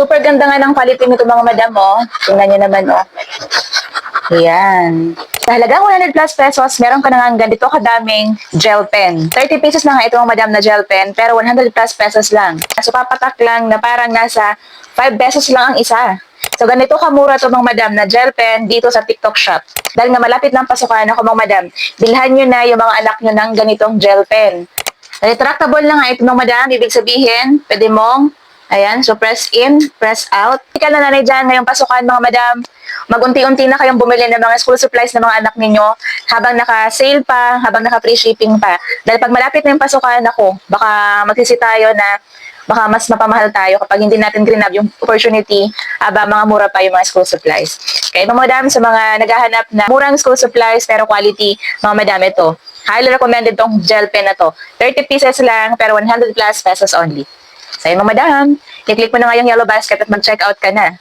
Super ganda nga ng quality nito mga madam, oh. Tingnan nyo naman, oh. Ayan. Sa halagang 100 plus pesos, meron ka na nga ganito kadaming gel pen. 30 pesos na nga ito mga madam na gel pen, pero 100 plus pesos lang. So, papatak lang na parang nasa 5 pesos lang ang isa. So, ganito kamura to mga madam na gel pen dito sa TikTok shop. Dahil nga malapit ng pasukan ako mga madam, bilhan nyo na yung mga anak nyo ng ganitong gel pen. Retractable lang nga ito mga madam, ibig sabihin, pwede mong, ayan, so press in, press out. Ika na nanay dyan ngayong pasukan mga madam, magunti-unti na kayong bumili ng mga school supplies ng mga anak ninyo habang naka-sale pa, habang naka-free shipping pa. Dahil pag malapit na yung pasukan ako, baka magsisi tayo na baka mas mapamahal tayo kapag hindi natin grinab yung opportunity aba mga mura pa yung mga school supplies. Kaya mga madam, sa mga naghahanap na murang school supplies pero quality, mga madam, ito. Highly recommended tong gel pen na to. 30 pieces lang pero 100 plus pesos only. So yun mga madam, i-click mo na nga yung yellow basket at mag-check out ka na.